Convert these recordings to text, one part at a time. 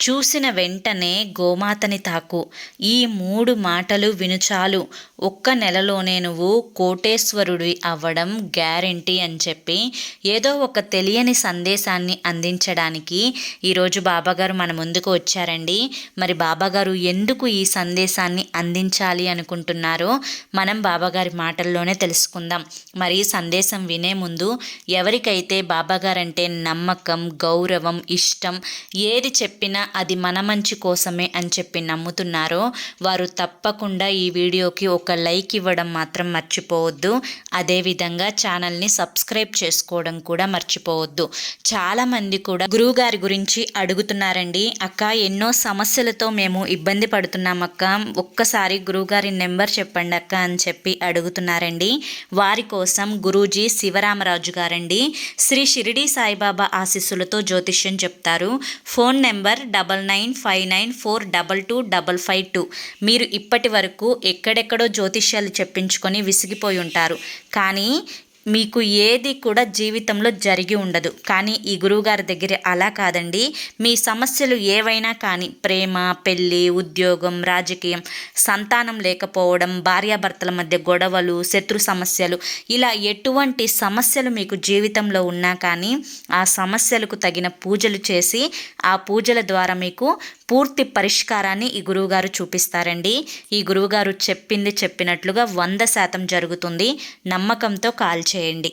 చూసిన వెంటనే గోమాతని తాకు. ఈ మూడు మాటలు వినుచాలు. ఒక్క నెలలోనే నువ్వు కోటేశ్వరుడి అవ్వడం గ్యారెంటీ అని చెప్పి ఏదో ఒక తెలియని సందేశాన్ని అందించడానికి ఈరోజు బాబాగారు మన ముందుకు వచ్చారండి. మరి బాబాగారు ఎందుకు ఈ సందేశాన్ని అందించాలి అనుకుంటున్నారో మనం బాబాగారి మాటల్లోనే తెలుసుకుందాం. మరి సందేశం వినే ముందు ఎవరికైతే బాబాగారంటే నమ్మకం గౌరవం ఇష్టం ఏది చెప్పినా అది మన మంచి కోసమే అని చెప్పి నమ్ముతున్నారో వారు తప్పకుండా ఈ వీడియోకి ఒక లైక్ ఇవ్వడం మాత్రం మర్చిపోవద్దు. అదేవిధంగా ఛానల్ని సబ్స్క్రైబ్ చేసుకోవడం కూడా మర్చిపోవద్దు. చాలామంది కూడా గురువుగారి గురించి అడుగుతున్నారండి. అక్క ఎన్నో సమస్యలతో మేము ఇబ్బంది పడుతున్నాం అక్క. ఒక్కసారి గురువుగారి నెంబర్ చెప్పండి అక్క అని చెప్పి అడుగుతున్నారండి. వారి కోసం గురూజీ శివరామరాజు గారండి. శ్రీ షిరిడి సాయిబాబా ఆశీస్సులతో జ్యోతిష్యం చెప్తారు. Phone number double nine five nine four double two double five two. మీరు ఇప్పటి వరకు ఎక్కడెక్కడో జ్యోతిష్యాలు చెప్పించుకొని విసిగిపోయి ఉంటారు. కానీ మీకు ఏది కూడా జీవితంలో జరిగి ఉండదు. కానీ ఈ గురువుగారి దగ్గర అలా కాదండి. మీ సమస్యలు ఏవైనా కానీ ప్రేమ పెళ్ళి ఉద్యోగం రాజకీయం సంతానం లేకపోవడం భార్యాభర్తల మధ్య గొడవలు శత్రు సమస్యలు ఇలా ఎటువంటి సమస్యలు మీకు జీవితంలో ఉన్నా కానీ ఆ సమస్యలకు తగిన పూజలు చేసి ఆ పూజల ద్వారా మీకు పూర్తి పరిష్కారాన్ని ఈ గురువుగారు చూపిస్తారండి. ఈ గురువుగారు చెప్పింది చెప్పినట్లుగా వంద శాతం జరుగుతుంది. నమ్మకంతో కాల్చి చేయండి.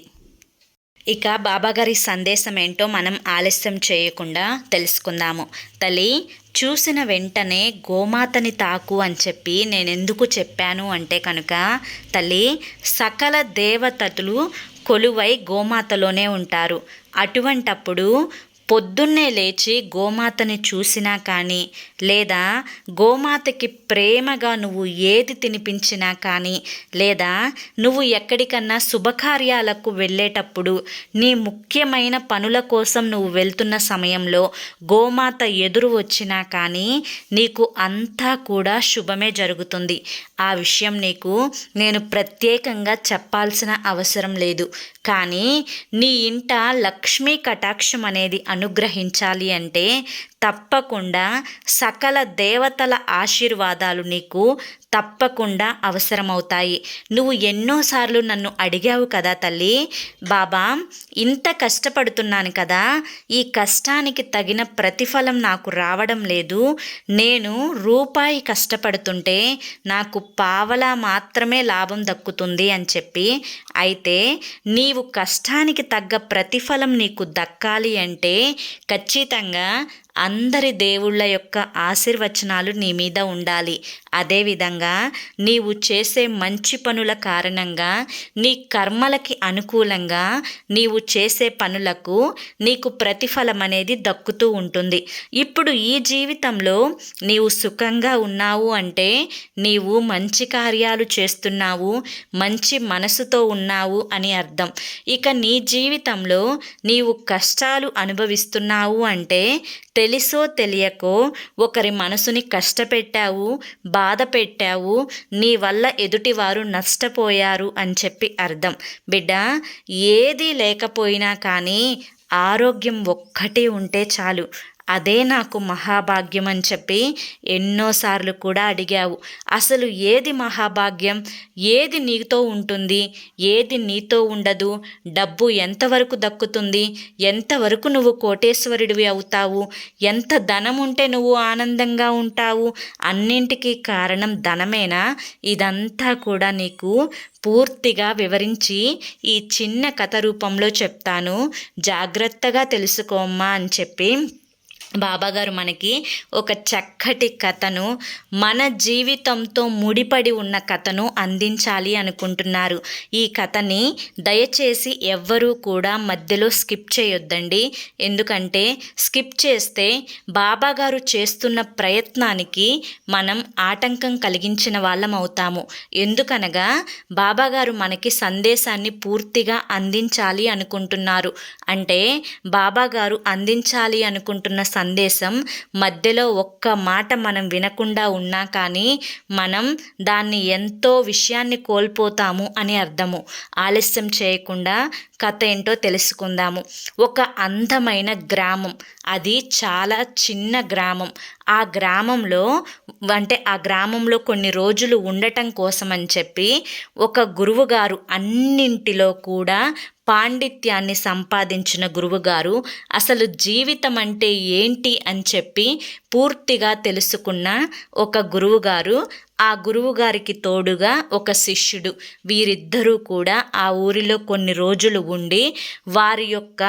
ఇక బాబాగారి సందేశం ఏంటో మనం ఆలస్యం చేయకుండా తెలుసుకుందాము. తల్లి చూసిన వెంటనే గోమాతని తాకు అని చెప్పి నేను ఎందుకు చెప్పాను అంటే కనుక తల్లి సకల దేవతలు కొలువై గోమాతలోనే ఉంటారు. అటువంటప్పుడు పొద్దున్నే లేచి గోమాతని చూసినా కానీ లేదా గోమాతకి ప్రేమగా నువ్వు ఏది తినిపించినా కానీ లేదా నువ్వు ఎక్కడికన్నా శుభకార్యాలకు వెళ్ళేటప్పుడు నీ ముఖ్యమైన పనుల కోసం నువ్వు వెళ్తున్న సమయంలో గోమాత ఎదురు వచ్చినా కానీ నీకు అంతా కూడా శుభమే జరుగుతుంది. ఆ విషయం నీకు నేను ప్రత్యేకంగా చెప్పాల్సిన అవసరం లేదు. కానీ నీ ఇంట లక్ష్మీ కటాక్షం అనేది అనుగ్రహించాలి అంటే తప్పకుండా సకల దేవతల ఆశీర్వాదాలు నీకు తప్పకుండా అవసరమవుతాయి. నువ్వు ఎన్నోసార్లు నన్ను అడిగావు కదా తల్లి. బాబా ఇంత కష్టపడుతున్నాను కదా. ఈ కష్టానికి తగిన ప్రతిఫలం నాకు రావడం లేదు. నేను రూపాయి కష్టపడుతుంటే నాకు పావలా మాత్రమే లాభం దక్కుతుంది అని చెప్పి. అయితే నీవు కష్టానికి తగ్గ ప్రతిఫలం నీకు దక్కాలి అంటే ఖచ్చితంగా అందరి దేవుళ్ళ యొక్క ఆశీర్వచనాలు నీ మీద ఉండాలి. అదేవిధంగా నీవు చేసే మంచి పనుల కారణంగా నీ కర్మలకి అనుకూలంగా నీవు చేసే పనులకు నీకు ప్రతిఫలం అనేది దక్కుతూ ఉంటుంది. ఇప్పుడు ఈ జీవితంలో నీవు సుఖంగా ఉన్నావు అంటే నీవు మంచి కార్యాలు చేస్తున్నావు మంచి మనసుతో ఉన్నావు అని అర్థం. ఇక నీ జీవితంలో నీవు కష్టాలు అనుభవిస్తున్నావు అంటే తెలుసో తెలియకో ఒకరి మనసుని కష్టపెట్టావు బాధ పెట్టావు నీ వల్ల ఎదుటివారు నష్టపోయారు అని చెప్పి అర్థం. బిడ్డ ఏది లేకపోయినా కానీ ఆరోగ్యం ఒక్కటి ఉంటే చాలు. అదే నాకు మహాభాగ్యం అని చెప్పి ఎన్నోసార్లు కూడా అడిగావు. అసలు ఏది మహాభాగ్యం? ఏది నీతో ఉంటుంది? ఏది నీతో ఉండదు? డబ్బు ఎంతవరకు దక్కుతుంది? ఎంతవరకు నువ్వు కోటేశ్వరుడివి అవుతావు? ఎంత ధనం ఉంటే నువ్వు ఆనందంగా ఉంటావు? అన్నింటికీ కారణం ధనమేనా? ఇదంతా కూడా నీకు పూర్తిగా వివరించి ఈ చిన్న కథ రూపంలో చెప్తాను. జాగ్రత్తగా తెలుసుకోమ్మా అని చెప్పి బాబాగారు మనకి ఒక చక్కటి కథను మన జీవితంతో ముడిపడి ఉన్న కథను అందించాలి అనుకుంటున్నారు. ఈ కథని దయచేసి ఎవ్వరూ కూడా మధ్యలో స్కిప్ చేయొద్దండి. ఎందుకంటే స్కిప్ చేస్తే బాబాగారు చేస్తున్న ప్రయత్నానికి మనం ఆటంకం కలిగించిన వాళ్ళం అవుతాము. ఎందుకనగా బాబాగారు మనకి సందేశాన్ని పూర్తిగా అందించాలి అనుకుంటున్నారు. అంటే బాబాగారు అందించాలి అనుకుంటున్న సందేశం మధ్యలో ఒక్క మాట మనం వినకుండా ఉన్నా కానీ మనం దాన్ని ఎంతో విషయాన్ని కోల్పోతాము అని అర్థము. ఆలస్యం చేయకుండా కథ ఏంటో తెలుసుకుందాము. ఒక అందమైన గ్రామం. అది చాలా చిన్న గ్రామం. ఆ గ్రామంలో అంటే ఆ గ్రామంలో కొన్ని రోజులు ఉండటం కోసం అని చెప్పి ఒక గురువుగారు అన్నింటిలో కూడా పాండిత్యాన్ని సంపాదించిన గురువుగారు అసలు జీవితం అంటే ఏంటి? అని చెప్పి పూర్తిగా తెలుసుకున్న ఒక గురువుగారు ఆ గురువుగారికి తోడుగా ఒక శిష్యుడు. వీరిద్దరూ కూడా ఆ ఊరిలో కొన్ని రోజులు ఉండి వారి యొక్క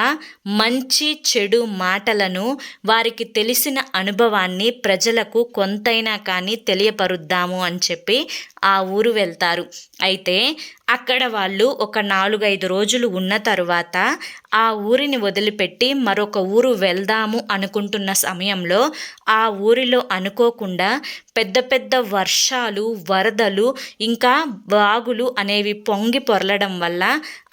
మంచి చెడు మాటలను వారికి తెలిసిన అనుభవాన్ని ప్రజలకు కొంతైనా కానీ తెలియపరుద్దాము అని చెప్పి ఆ ఊరు వెళ్తారు. అయితే అక్కడ వాళ్ళు ఒక నాలుగైదు రోజులు ఉన్న తరువాత ఆ ఊరిని వదిలిపెట్టి మరొక ఊరు వెళ్దాము అనుకుంటున్న సమయంలో ఆ ఊరిలో అనుకోకుండా పెద్ద పెద్ద వర్షాలు వరదలు ఇంకా బాగులు అనేవి పొంగి పొరలడం వల్ల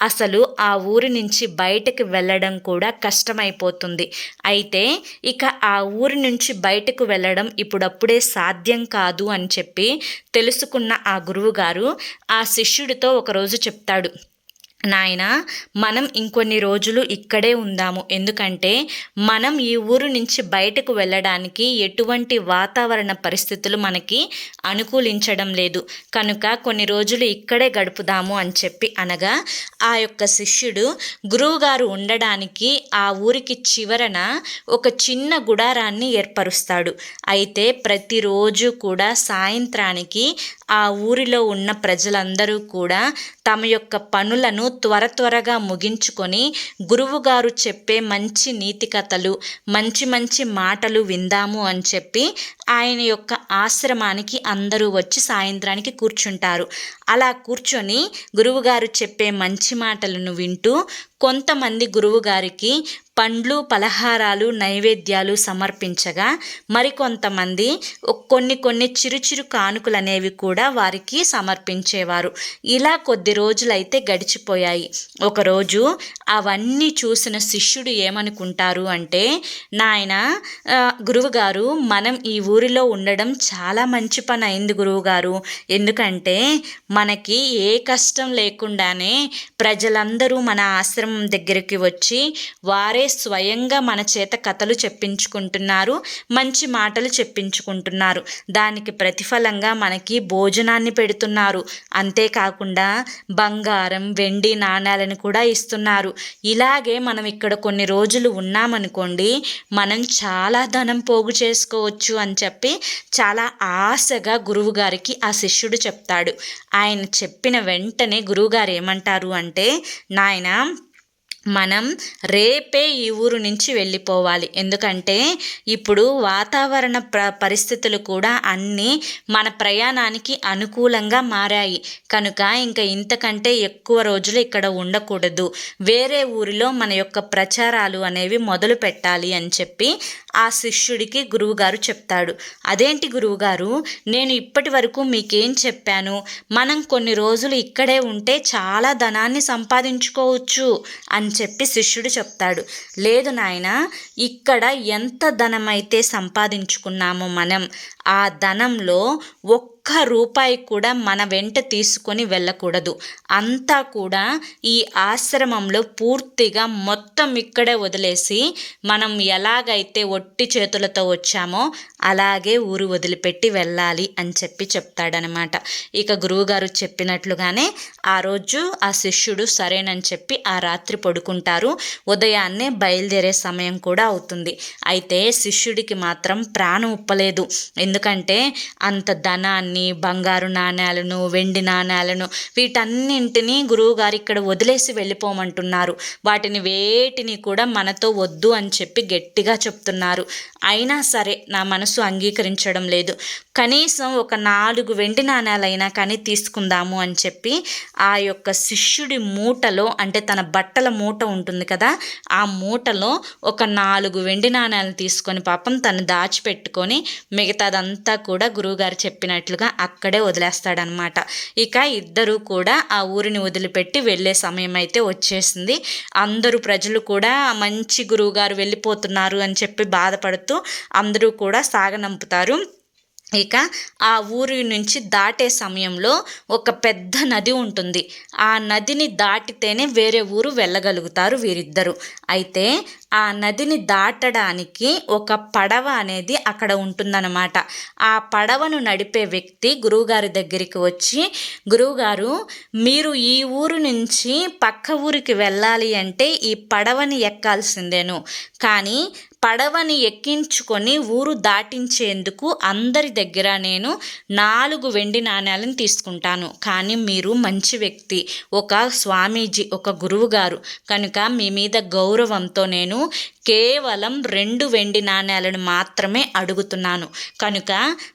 అసలు ఆ ఊరి నుంచి బయటకు వెళ్ళడం కూడా కష్టమైపోతుంది. అయితే ఇక ఆ ఊరి నుంచి బయటకు వెళ్ళడం ఇప్పుడప్పుడే సాధ్యం కాదు అని చెప్పి తెలుసుకున్న ఆ గురువుగారు ఆ శిష్యుడితో ఒకరోజు చెప్తాడు. నాయన మనం ఇంకొన్ని రోజులు ఇక్కడే ఉందాము. ఎందుకంటే మనం ఈ ఊరు నుంచి బయటకు వెళ్ళడానికి ఎటువంటి వాతావరణ పరిస్థితులు మనకి అనుకూలించడం లేదు. కనుక కొన్ని రోజులు ఇక్కడే గడుపుదాము అని చెప్పి అనగా ఆ యొక్క శిష్యుడు గురువుగారు ఉండడానికి ఆ ఊరికి చివరన ఒక చిన్న గుడారాన్ని ఏర్పరుస్తాడు. అయితే ప్రతిరోజు కూడా సాయంత్రానికి ఆ ఊరిలో ఉన్న ప్రజలందరూ కూడా తమ యొక్క పనులను త్వర త్వరగా ముగించుకొని గురువుగారు చెప్పే మంచి నీతి కథలు మంచి మంచి మాటలు విందాము అని చెప్పి ఆయన యొక్క ఆశ్రమానికి అందరూ వచ్చి సాయంత్రానికి కూర్చుంటారు. అలా కూర్చొని గురువుగారు చెప్పే మంచి మాటలను వింటూ కొంతమంది గురువుగారికి పండ్లు పలహారాలు నైవేద్యాలు సమర్పించగా మరికొంతమంది కొన్ని కొన్ని చిరు చిరు కానుకలు అనేవి కూడా వారికి సమర్పించేవారు. ఇలా కొద్ది రోజులైతే గడిచిపోయాయి. ఒకరోజు అవన్నీ చూసిన శిష్యుడు ఏమనుకుంటారు అంటే నాయన గురువుగారు మనం ఈ ఊరిలో ఉండడం చాలా మంచి పని అయింది గురువుగారు. ఎందుకంటే మనకి ఏ కష్టం లేకుండానే ప్రజలందరూ మన ఆశ్రమం దగ్గరికి వచ్చి వారే స్వయంగా మన చేత కథలు చెప్పించుకుంటున్నారు మంచి మాటలు చెప్పించుకుంటున్నారు. దానికి ప్రతిఫలంగా మనకి భోజనాన్ని పెడుతున్నారు. అంతేకాకుండా బంగారం వెండి నాణ్యాలను కూడా ఇస్తున్నారు. ఇలాగే మనం ఇక్కడ కొన్ని రోజులు ఉన్నామనుకోండి మనం చాలా ధనం పోగు చేసుకోవచ్చు అని చెప్పి చాలా ఆశగా గురువుగారికి ఆ శిష్యుడు చెప్తాడు. ఆయన చెప్పిన వెంటనే గురువుగారు ఏమంటారు అంటే నాయన మనం రేపే ఈ ఊరు నుంచి వెళ్ళిపోవాలి. ఎందుకంటే ఇప్పుడు వాతావరణ ప్ర పరిస్థితులు కూడా అన్నీ మన ప్రయాణానికి అనుకూలంగా మారాయి. కనుక ఇంకా ఇంతకంటే ఎక్కువ రోజులు ఇక్కడ ఉండకూడదు. వేరే ఊరిలో మన యొక్క ప్రచారాలు అనేవి మొదలు పెట్టాలి అని చెప్పి ఆ శిష్యుడికి గురువుగారు చెప్తాడు. అదేంటి గురువుగారు? నేను ఇప్పటి వరకు మీకేం చెప్పాను? మనం కొన్ని రోజులు ఇక్కడే ఉంటే చాలా ధనాన్ని సంపాదించుకోవచ్చు అని చెప్పి శిష్యుడు చెప్తాడు. లేదు నాయన ఇక్కడ ఎంత ధనమైతే సంపాదించుకున్నామో మనం ఆ ధనంలో ఒక్క ఒక్క రూపాయి కూడా మన వెంట తీసుకొని వెళ్ళకూడదు. అంతా కూడా ఈ ఆశ్రమంలో పూర్తిగా మొత్తం ఇక్కడే వదిలేసి మనం ఎలాగైతే ఒట్టి చేతులతో వచ్చామో అలాగే ఊరు వదిలిపెట్టి వెళ్ళాలి అని చెప్పి చెప్తాడనమాట. ఇక గురువుగారు చెప్పినట్లుగానే ఆ రోజు ఆ శిష్యుడు సరేనని చెప్పి ఆ రాత్రి పడుకుంటారు. ఉదయాన్నే బయలుదేరే సమయం కూడా అవుతుంది. అయితే శిష్యుడికి మాత్రం ప్రాణం ఉప్పలేదు. ఎందుకంటే అంత ధనాన్ని నాణ్యాలని బంగారు నాణ్యాలను వెండి నాణ్యాలను వీటన్నింటినీ గురువుగారు ఇక్కడ వదిలేసి వెళ్ళిపోమంటున్నారు. వాటిని వేటిని కూడా మనతో వద్దు అని చెప్పి గట్టిగా చెప్తున్నారు. అయినా సరే నా మనసు అంగీకరించడం లేదు. కనీసం ఒక నాలుగు వెండి నాణ్యాలైనా కానీ తీసుకుందాము అని చెప్పి ఆ యొక్క శిష్యుడి మూటలో అంటే తన బట్టల మూట ఉంటుంది కదా ఆ మూటలో ఒక నాలుగు వెండి నాణ్యాలను తీసుకొని పాపం తను దాచిపెట్టుకొని మిగతాదంతా కూడా గురువుగారు చెప్పినట్లుగా అన్నట్టుగా అక్కడే వదిలేస్తాడనమాట. ఇక ఇద్దరు కూడా ఆ ఊరిని వదిలిపెట్టి వెళ్ళే సమయం అయితే వచ్చేసింది. అందరూ ప్రజలు కూడా మంచి గురువుగారు వెళ్ళిపోతున్నారు అని చెప్పి బాధపడుతూ అందరూ కూడా సాగనంపుతారు. ఇక ఆ ఊరి నుంచి దాటే సమయంలో ఒక పెద్ద నది ఉంటుంది. ఆ నదిని దాటితేనే వేరే ఊరు వెళ్ళగలుగుతారు వీరిద్దరు. అయితే ఆ నదిని దాటడానికి ఒక పడవ అనేది అక్కడ ఉంటుందన్నమాట. ఆ పడవను నడిపే వ్యక్తి గురువుగారి దగ్గరికి వచ్చి గురువుగారు మీరు ఈ ఊరు నుంచి పక్క ఊరికి వెళ్ళాలి అంటే ఈ పడవని ఎక్కాల్సిందేను. కానీ పడవని ఎక్కించుకొని ఊరు దాటించేందుకు అందరి దగ్గర నేను నాలుగు వెండి నాణ్యాలను తీసుకుంటాను. కానీ మీరు మంచి వ్యక్తి ఒక స్వామీజీ ఒక గురువు గారు కనుక మీ మీద గౌరవంతో నేను కేవలం రెండు వెండి నాణ్యాలను మాత్రమే అడుగుతున్నాను. కనుక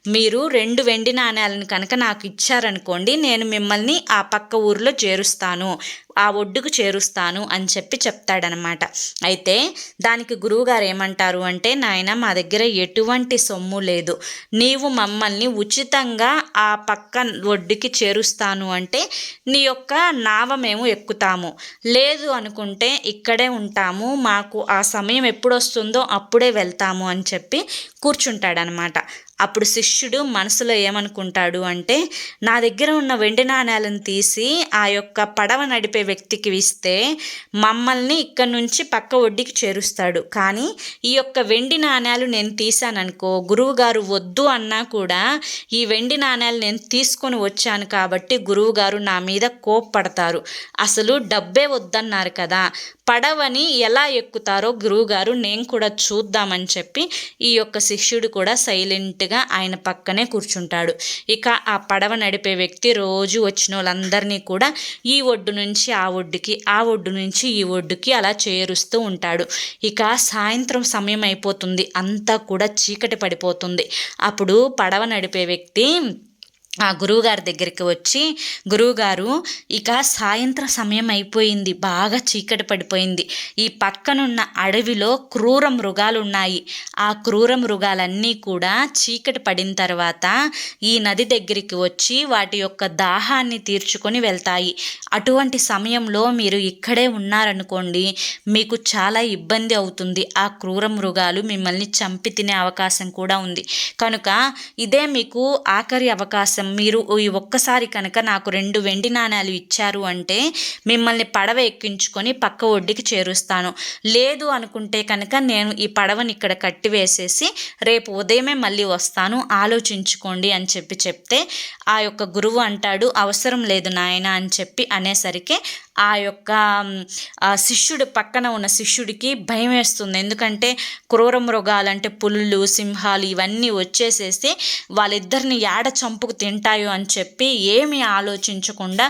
మీరు రెండు వెండి నాణ్యాలను కనుక నాకు ఇచ్చారనుకోండి నేను మిమ్మల్ని ఆ పక్క ఊరిలో చేరుస్తాను. ఆ ఒడ్డుకు చేరుస్తాను అని చెప్పి చెప్తాడనమాట. అయితే దానికి గురువుగారు ఏమంటారు అంటే నాయన మా దగ్గర ఎటువంటి సొమ్ము లేదు. నీవు మమ్మల్ని ఉచితంగా ఆ పక్క ఒడ్డుకి చేరుస్తాను అంటే నీ యొక్క నావ మేము ఎక్కుతాము. లేదు అనుకుంటే ఇక్కడే ఉంటాము. మాకు ఆ సమయం ఎప్పుడు వస్తుందో అప్పుడే వెళ్తాము అని చెప్పి కూర్చుంటాడనమాట. అప్పుడు శిష్యుడు మనసులో ఏమనుకుంటాడు అంటే నా దగ్గర ఉన్న వెండి నాణ్యాలను తీసి ఆ యొక్క పడవ నడిపే వ్యక్తికి ఇస్తే మమ్మల్ని ఇక్కడ నుంచి పక్క ఒడ్డుకి చేరుస్తాడు. కానీ ఈ యొక్క వెండి నాణ్యాలు నేను తీశాననుకో గురువుగారు వద్దు అన్నా కూడా ఈ వెండి నాణ్యాలు నేను తీసుకొని వచ్చాను కాబట్టి గురువుగారు నా మీద కోప్పడతారు. అసలు డబ్బే వద్దన్నారు కదా. పడవని ఎలా ఎక్కుతారో గురువుగారు నేను కూడా చూద్దామని చెప్పి ఈ యొక్క శిష్యుడు కూడా సైలెంట్గా ఆయన పక్కనే కూర్చుంటాడు. ఇక ఆ పడవ నడిపే వ్యక్తి రోజు వచ్చిన వాళ్ళందరినీ కూడా ఈ ఒడ్డు నుంచి ఆ ఒడ్డుకి ఆ ఒడ్డు నుంచి ఈ ఒడ్డుకి అలా చేరుస్తూ ఉంటాడు. ఇక సాయంత్రం సమయం అయిపోతుంది. అంతా కూడా చీకటి పడిపోతుంది. అప్పుడు పడవ నడిపే వ్యక్తి ఆ గురువుగారి దగ్గరికి వచ్చి గురువుగారు ఇక సాయంత్రం సమయం అయిపోయింది బాగా చీకటి పడిపోయింది. ఈ పక్కనున్న అడవిలో క్రూర మృగాలు ఉన్నాయి ఆ క్రూర మృగాలన్నీ కూడా చీకటి పడిన తర్వాత ఈ నది దగ్గరికి వచ్చి వాటి యొక్క దాహాన్ని తీర్చుకొని వెళ్తాయి. అటువంటి సమయంలో మీరు ఇక్కడే ఉన్నారనుకోండి మీకు చాలా ఇబ్బంది అవుతుంది. ఆ క్రూర మృగాలు మిమ్మల్ని చంపి తినే అవకాశం కూడా ఉంది. కనుక ఇదే మీకు ఆఖరి అవకాశం మీరు ఈ ఒక్కసారి కనుక నాకు రెండు వెండి నాణ్యాలు ఇచ్చారు అంటే మిమ్మల్ని పడవ ఎక్కించుకొని పక్క ఒడ్డుకి చేరుస్తాను. లేదు అనుకుంటే కనుక నేను ఈ పడవని ఇక్కడ కట్టివేసేసి రేపు ఉదయమే మళ్ళీ వస్తాను ఆలోచించుకోండి అని చెప్పి చెప్తే ఆ యొక్క గురువు అంటాడు అవసరం లేదు నాయన అని చెప్పి అనేసరికి ఆ యొక్క శిష్యుడు పక్కన ఉన్న శిష్యుడికి భయం వేస్తుంది. ఎందుకంటే క్రూర మృగాలంటే పులులు సింహాలు ఇవన్నీ వచ్చేసేసి వాళ్ళిద్దరిని ఏడ చంపుకు తింటాయో అని చెప్పి ఏమి ఆలోచించకుండా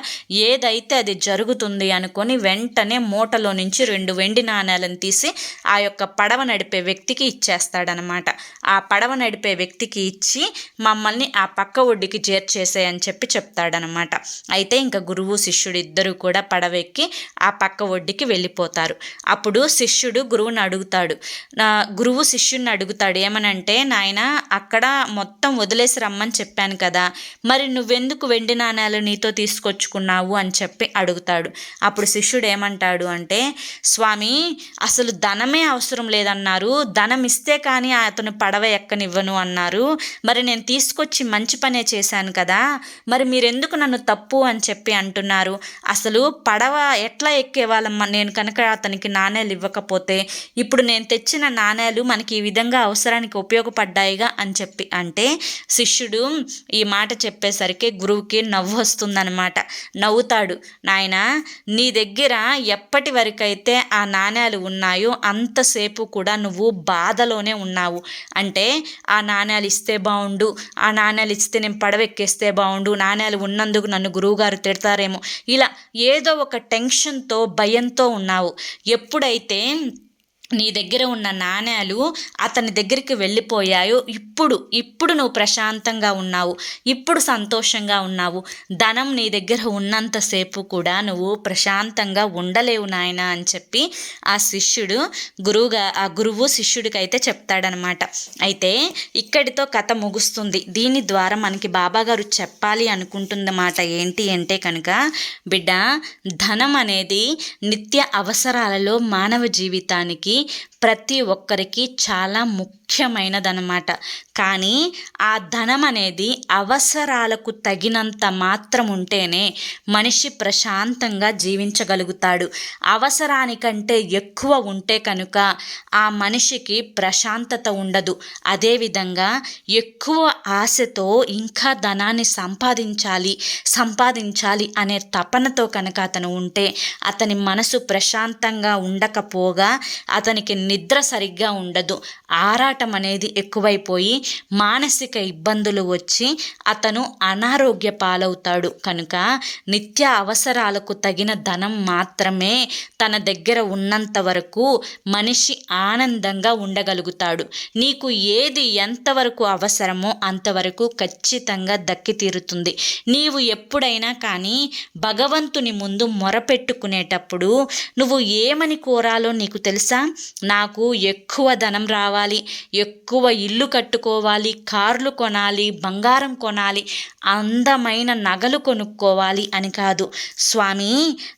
ఏదైతే అది జరుగుతుంది అనుకొని వెంటనే మూటలో నుంచి రెండు వెండి నాణ్యాలను తీసి ఆ యొక్క పడవ నడిపే వ్యక్తికి ఇచ్చేస్తాడనమాట. ఆ పడవ నడిపే వ్యక్తికి ఇచ్చి మమ్మల్ని ఆ పక్క ఒడ్డుకి చేర్చేసేయని చెప్పి చెప్తాడనమాట. అయితే ఇంకా గురువు శిష్యుడు ఇద్దరు కూడా పడవ ఎక్కి ఆ పక్క ఒడ్డుకి వెళ్ళిపోతారు. అప్పుడు శిష్యుడు గురువుని అడుగుతాడు. నా గురువు శిష్యుడిని అడుగుతాడు. ఏమనంటే నాయన అక్కడ మొత్తం వదిలేసి రమ్మని చెప్పాను కదా. మరి నువ్వెందుకు వెండి నాణ్యాలు నీతో తీసుకొచ్చుకున్నావు? అని చెప్పి అడుగుతాడు. అప్పుడు శిష్యుడు ఏమంటాడు అంటే స్వామి అసలు ధనమే అవసరం లేదన్నారు. ధనం ఇస్తే కానీ అతను పడవ ఎక్కనివ్వను అన్నారు. మరి నేను తీసుకొచ్చి మంచి పనే చేశాను కదా. మరి మీరెందుకు నన్ను తప్పు అని చెప్పి అంటున్నారు? అసలు పడవ పడవ ఎట్లా ఎక్కేవాళ్ళమ్మ నేను కనుక అతనికి నాణేలు ఇవ్వకపోతే ఇప్పుడు నేను తెచ్చిన నాణేలు మనకి ఈ విధంగా అవసరానికి ఉపయోగపడ్డాయిగా అని చెప్పి. అంటే శిష్యుడు ఈ మాట చెప్పేసరికి గురువుకి నవ్వు వస్తుందన్నమాట. నవ్వుతాడు. నాయన నీ దగ్గర ఎప్పటి వరకైతే ఆ నాణ్యాలు ఉన్నాయో అంతసేపు కూడా నువ్వు బాధలోనే ఉన్నావు. అంటే ఆ నాణ్యాలు ఇస్తే బాగుండు ఆ నాణ్యాలు ఇస్తే నేను పడవెక్కేస్తే బాగుండు నాణ్యాలు ఉన్నందుకు నన్ను గురువుగారు తిడతారేమో. ఇలా ఏదో ఒక టెన్షన్తో భయంతో ఉన్నావు. ఎప్పుడైతే నీ దగ్గర ఉన్న నాణ్యాలు అతని దగ్గరికి వెళ్ళిపోయాయో ఇప్పుడు ఇప్పుడు నువ్వు ప్రశాంతంగా ఉన్నావు ఇప్పుడు సంతోషంగా ఉన్నావు. ధనం నీ దగ్గర ఉన్నంతసేపు కూడా నువ్వు ప్రశాంతంగా ఉండలేవు నాయన అని చెప్పి ఆ శిష్యుడు గురువుగా ఆ గురువు శిష్యుడికి అయితే చెప్తాడనమాట. అయితే ఇక్కడితో కథ ముగుస్తుంది. దీని ద్వారా మనకి బాబాగారు చెప్పాలి అనుకుంటుందన్నమాట ఏంటి అంటే కనుక బిడ్డ ధనం అనేది నిత్య అవసరాలలో మానవ జీవితానికి ప్రతి ఒక్కరికి చాలా ముఖ్యమైనదనమాట కానీ ఆ ధనం అనేది అవసరాలకు తగినంత మాత్రం ఉంటేనే మనిషి ప్రశాంతంగా జీవించగలుగుతాడు. అవసరానికంటే ఎక్కువ ఉంటే కనుక ఆ మనిషికి ప్రశాంతత ఉండదు. అదేవిధంగా ఎక్కువ ఆశతో ఇంకా ధనాన్ని సంపాదించాలి సంపాదించాలి అనే తపనతో కనుక అతను ఉంటే అతని మనసు ప్రశాంతంగా ఉండకపోగా అతనికి నిద్ర సరిగ్గా ఉండదు. ఆరాటం అనేది ఎక్కువైపోయి మానసిక ఇబ్బందులు వచ్చి అతను అనారోగ్య పాలవుతాడు. కనుక నిత్య అవసరాలకు తగిన ధనం మాత్రమే తన దగ్గర ఉన్నంత వరకు మనిషి ఆనందంగా ఉండగలుగుతాడు. నీకు ఏది ఎంతవరకు అవసరమో అంతవరకు ఖచ్చితంగా దక్కి తీరుతుంది నీవు ఎప్పుడైనా కానీ భగవంతుని ముందు మొరపెట్టుకునేటప్పుడు నువ్వు ఏమని కోరాలో నీకు తెలుసా? నాకు ఎక్కువ ధనం రావాలి ఎక్కువ ఇల్లు కట్టుకోవాలి కార్లు కొనాలి బంగారం కొనాలి అందమైన నగలు కొనుక్కోవాలి అని కాదు. స్వామి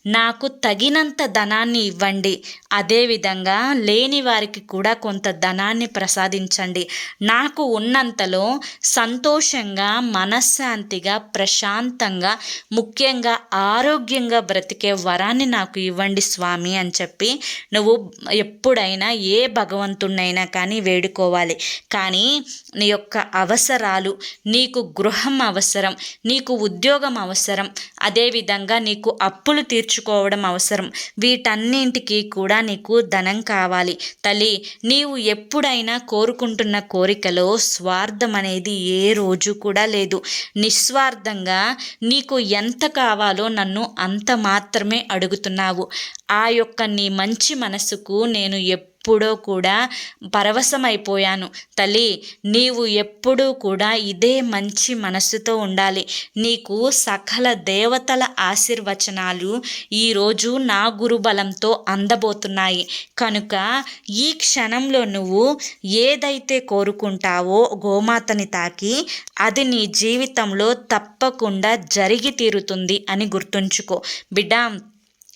నాకు తగినంత ధనాన్ని ఇవ్వండి. అదేవిధంగా లేని వారికి కూడా కొంత ధనాన్ని ప్రసాదించండి. నాకు ఉన్నంతలో సంతోషంగా మనశ్శాంతిగా ప్రశాంతంగా ముఖ్యంగా ఆరోగ్యంగా బ్రతికే వరాన్ని నాకు ఇవ్వండి స్వామి అని చెప్పి నువ్వు ఎప్పుడైనా ఏ భగవంతుణ్ణైనా కానీ వేడుకో చేసుకోవాలి కానీ నీ యొక్క అవసరాలు నీకు గృహం అవసరం నీకు ఉద్యోగం అవసరం అదేవిధంగా నీకు అప్పులు తీర్చుకోవడం అవసరం. వీటన్నింటికి కూడా నీకు ధనం కావాలి. తల్లి నీవు ఎప్పుడైనా కోరుకుంటున్న కోరికలో స్వార్థం అనేది ఏ రోజు కూడా లేదు. నిస్వార్థంగా నీకు ఎంత కావాలో నన్ను అంత మాత్రమే అడుగుతున్నావు. ఆ యొక్క నీ మంచి మనసుకు నేను ఎప్పుడు ఎప్పుడో కూడా పరవశమైపోయాను. తల్లి నీవు ఎప్పుడూ కూడా ఇదే మంచి మనస్సుతో ఉండాలి. నీకు సకల దేవతల ఆశీర్వచనాలు ఈరోజు నా గురుబలంతో అందబోతున్నాయి. కనుక ఈ క్షణంలో నువ్వు ఏదైతే కోరుకుంటావో గోమాతని తాకి అది నీ జీవితంలో తప్పకుండా జరిగి తీరుతుంది అని గుర్తుంచుకో. బిడ్డ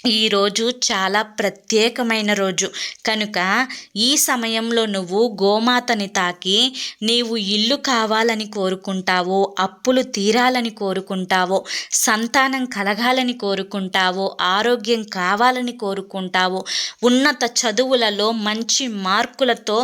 ఈరోజు చాలా ప్రత్యేకమైన రోజు. కనుక ఈ సమయంలో నువ్వు గోమాతని తాకి నీవు ఇల్లు కావాలని కోరుకుంటావో అప్పులు తీరాలని కోరుకుంటావో సంతానం కలగాలని కోరుకుంటావో ఆరోగ్యం కావాలని కోరుకుంటావో ఉన్నత చదువులలో మంచి మార్కులతో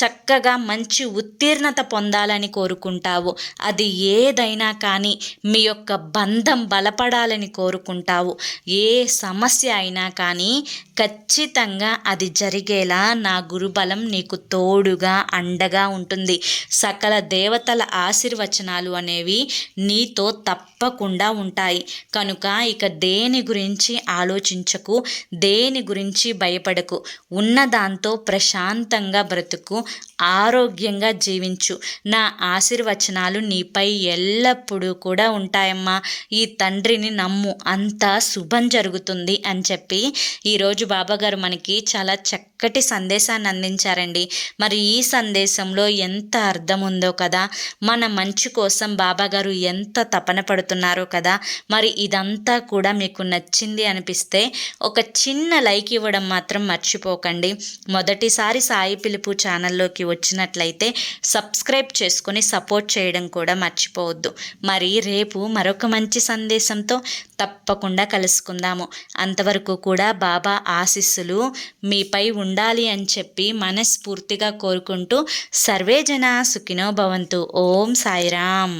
చక్కగా మంచి ఉత్తీర్ణత పొందాలని కోరుకుంటావు. అది ఏదైనా కానీ మీ యొక్క బంధం బలపడాలని కోరుకుంటావు. ఏ సమస్య అయినా కానీ ఖచ్చితంగా అది జరిగేలా నా గురుబలం నీకు తోడుగా అండగా ఉంటుంది. సకల దేవతల ఆశీర్వచనాలు అనేవి నీతో తప్పకుండా ఉంటాయి. కనుక ఇక దేని గురించి ఆలోచించకు దేని గురించి భయపడకు. ఉన్నదాంతో ప్రశాంతంగా బ్రతుకు. ఆరోగ్యంగా జీవించు. నా ఆశీర్వచనాలు నీపై ఎల్లప్పుడూ కూడా ఉంటాయమ్మా. ఈ తండ్రిని నమ్ము. అంతా శుభం జరుగుతుంది అని చెప్పి ఈరోజు బాబాగారు మనకి చాలా చక్కటి సందేశాన్ని అందించారండి. మరి ఈ సందేశంలో ఎంత అర్థం ఉందో కదా. మన మంచి కోసం బాబాగారు ఎంత తపన పడుతున్నారో కదా. మరి ఇదంతా కూడా మీకు నచ్చింది అనిపిస్తే ఒక చిన్న లైక్ ఇవ్వడం మాత్రం మర్చిపోకండి. మొదటిసారి సాయి పిలుపు ఛానల్లోకి వచ్చినట్లయితే సబ్స్క్రైబ్ చేసుకొని సపోర్ట్ చేయడం కూడా మర్చిపోవద్దు. మరి రేపు మరొక మంచి సందేశంతో తప్పకుండా కలుసుకుందాము. అంతవరకు కూడా బాబా ఆశీస్సులు మీపై ఉండాలి అని చెప్పి మనస్ఫూర్తిగా కోరుకుంటూ సర్వే జన సుఖినో భవంతు. ఓం సాయిరామ్.